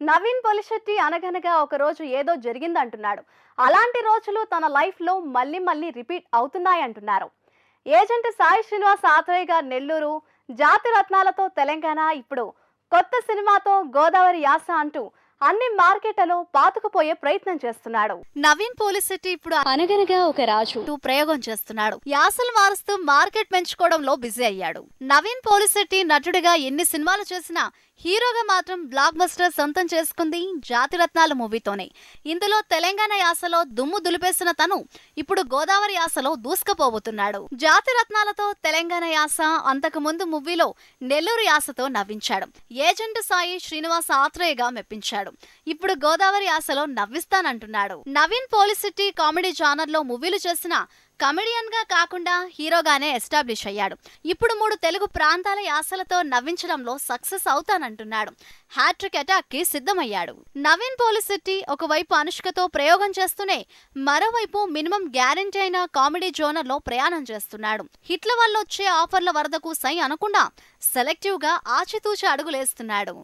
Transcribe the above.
నవీన్ పొలిశెట్టి అనగనగా ఒక రోజు ఏదో జరిగిందంటున్నాడు. అలాంటి రోజులు తన లైఫ్లో మళ్ళీ మళ్ళీ రిపీట్ అవుతున్నాయంటున్నారు ఏజెంట్ సాయి శ్రీనివాస్ ఆత్రేయగా నెల్లూరు జాతి రత్నాలతో తెలంగాణ ఇప్పుడు కొత్త సినిమాతో గోదావరి యాస అంటూ అన్ని మార్కెట్లలో పాతుకుపోయే ప్రయత్నం చేస్తున్నాడు. నవీన్ పోలిశెట్టి ఇప్పుడు అనగనగా ఒక రాజు. ప్రయోగం చేస్తున్నాడు. యాసలు మారుస్తూ మార్కెట్ పెంచుకోవడంలో బిజీ అయ్యాడు. నవీన్ పోలిశెట్టి నటుడిగా ఎన్ని సినిమాలు చేసినా హీరోగా మాత్రం బ్లాక్ బస్టర్ సొంతం చేసుకుంది జాతిరత్నాల మూవీతోనే. ఇందులో తెలంగాణ యాసలో దుమ్ము దులిపేసిన తను ఇప్పుడు గోదావరి యాసలో దూసుకుపోబోతున్నాడు. జాతిరత్నాలతో తెలంగాణ యాస అంతకు ముందు మూవీలో నెల్లూరు యాసతో నవ్వించాడు. ఏజెంట్ సాయి శ్రీనివాస్ ఆత్రేయగా మెప్పించాడు. ఇప్పుడు గోదావరి ఆశలో నవ్విస్తానంటున్నాడు. నవీన్ పోలిసిటీ కామెడీ జానర్లో మూవీలు చేసిన కమెడియన్గా కాకుండా హీరోగానే ఎస్టాబ్లిష్ అయ్యాడు. ఇప్పుడు మూడు తెలుగు ప్రాంతాల యాసలతో నవ్వించడంలో సక్సెస్ అవుతానంటున్నాడు. హ్యాట్రిక్ అటాక్కి సిద్ధమయ్యాడు. నవీన్ పోలిసిటీ ఒకవైపు అనుష్కతో ప్రయోగం చేస్తూనే మరోవైపు మినిమం గ్యారంటీ అయిన కామెడీ జోనర్లో ప్రయాణం చేస్తున్నాడు. హిట్ల వల్ల వచ్చే ఆఫర్ల వరదకు సై అనకుండా సెలెక్టివ్గా ఆచితూచి అడుగులేస్తున్నాడు.